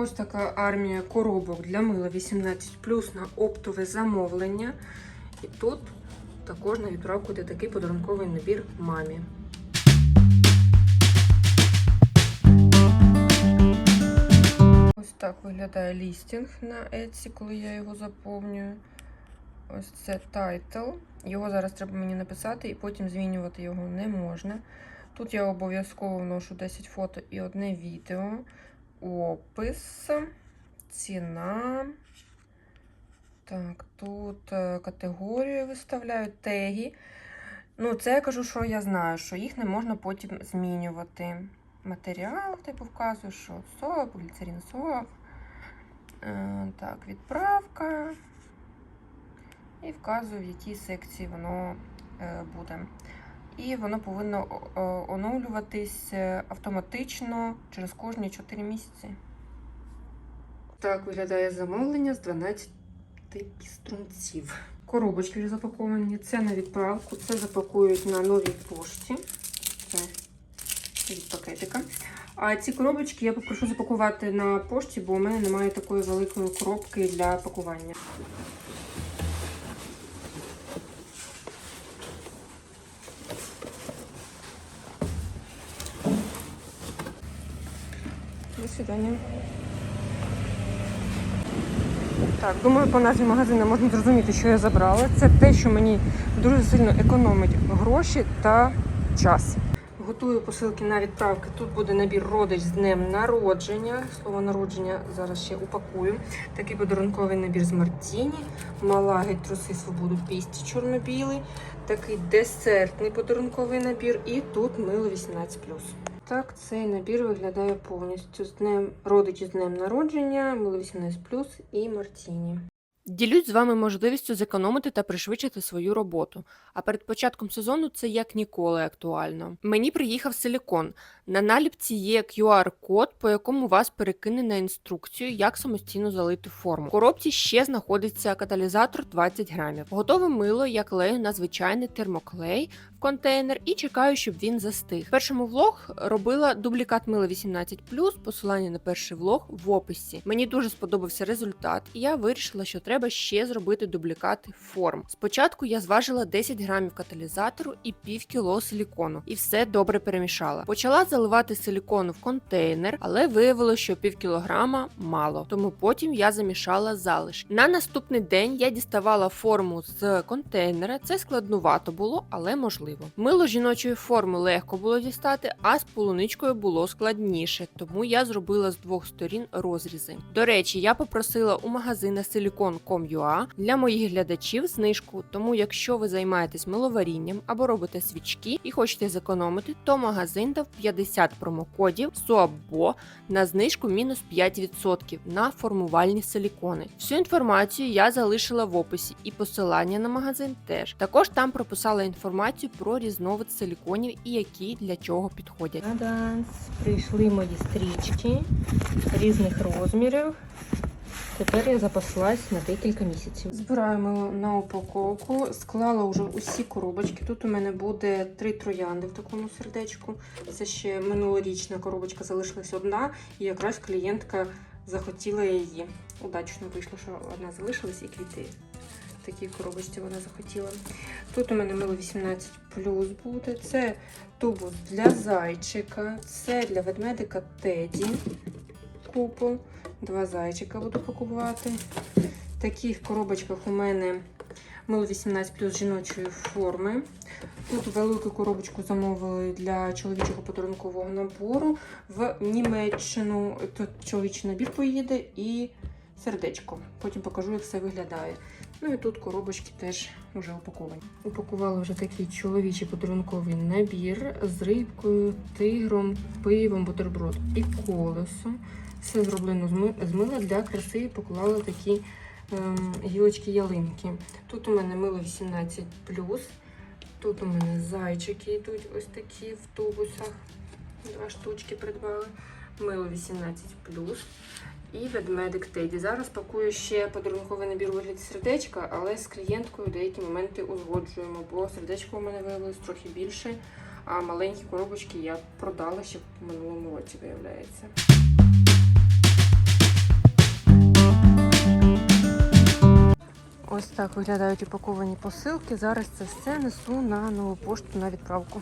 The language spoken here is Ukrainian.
Ось така армія коробок для мила 18 на оптове замовлення. І тут також на відправку йде такий подарунковий набір мамі. Ось так виглядає лістінг на Etsy, коли я його заповнюю. Ось це тайтл. Його зараз треба мені написати, і потім змінювати його не можна. Тут я обов'язково вношу 10 фото і одне відео. Опис, ціна. Так, тут е, категорію виставляю, теги. Ну, це я кажу, що я знаю, що їх не можна потім змінювати. Матеріал, типу, вказую, що соп, гліцерин соп. Е, так, відправка. І вказую, в якій секції воно е, буде. І воно повинно о- оновлюватись е, автоматично через кожні 4 місяці. Так виглядає замовлення з 12 піструнців. Коробочки вже запаковані. Це на відправку. Це запакують на новій пошті. Це від пакетика. А ці коробочки я попрошу запакувати на пошті, бо у мене немає такої великої коробки для пакування. До свидання. Так, думаю, по назві магазину можна зрозуміти, що я забрала. Це те, що мені дуже сильно економить гроші та час. Готую посилки на відправки. Тут буде набір родич з днем народження. Слово народження зараз ще упакую. Такий подарунковий набір з Мартіні, мала геть труси свободу пісті чорно-білий, такий десертний подарунковий набір і тут мило 18 так, цей набір виглядає повністю з днем родичі з днем народження, мило 18 і Мартіні. Ділюсь з вами можливістю зекономити та пришвидшити свою роботу. А перед початком сезону це як ніколи актуально. Мені приїхав силікон. На наліпці є QR-код, по якому вас перекине на інструкцію, як самостійно залити форму. В коробці ще знаходиться каталізатор 20 грамів. Готове мило я клею на звичайний термоклей в контейнер і чекаю, щоб він застиг. В першому влог робила дублікат мила 18 посилання на перший влог в описі. Мені дуже сподобався результат, і я вирішила, що треба ще зробити дублікати форм. Спочатку я зважила 10 грамів каталізатору і пів кіло силікону, і все добре перемішала. Почала заливати силікону в контейнер, але виявилося, що пів кілограма мало. Тому потім я замішала залишки. На наступний день я діставала форму з контейнера. Це складнувато було, але можливо. Мило жіночої форми легко було дістати, а з полуничкою було складніше, тому я зробила з двох сторін розрізи. До речі, я попросила у магазина silicon.com.ua для моїх глядачів знижку. Тому, якщо ви займаєтесь миловарінням або робите свічки і хочете зекономити, то магазин дав 50 промокодів СУАБО на знижку мінус 5% на формувальні силікони. Всю інформацію я залишила в описі і посилання на магазин теж. Також там прописала інформацію про різновид силіконів і які для чого підходять. Таданс. Прийшли мої стрічки різних розмірів. Тепер я запаслась на декілька місяців. Збираємо на упаковку, склала вже усі коробочки. Тут у мене буде три троянди в такому сердечку. Це ще минулорічна коробочка залишилась одна, і якраз клієнтка захотіла її. Удачно вийшло, що одна залишилась і квіти. В такій коробочці вона захотіла. Тут у мене мило 18 буде. Це тубус для зайчика, це для ведмедика Теді купол. Два зайчика буду пакувати. В таких коробочках у мене мило 18 плюс жіночої форми. Тут велику коробочку замовили для чоловічого подарункового набору. В Німеччину тут чоловічий набір поїде і сердечко. Потім покажу, як все виглядає. Ну і тут коробочки теж вже упаковані. Упакували вже такий чоловічий подарунковий набір з рибкою, тигром, пивом, бутерброд і колесо. Все зроблено з мила для краси. і Поклали такі ем, гілочки ялинки. Тут у мене мило 18 Тут у мене зайчики йдуть ось такі в тубусах. Два штучки придбали. Мило 18 і ведмедик Теді. Зараз пакую ще подарунковий набір вигляді сердечка, але з клієнткою деякі моменти узгоджуємо, бо сердечко у мене виявилось трохи більше, а маленькі коробочки я продала ще в минулому році, виявляється. Так виглядають упаковані посилки. Зараз це все несу на нову пошту на відправку.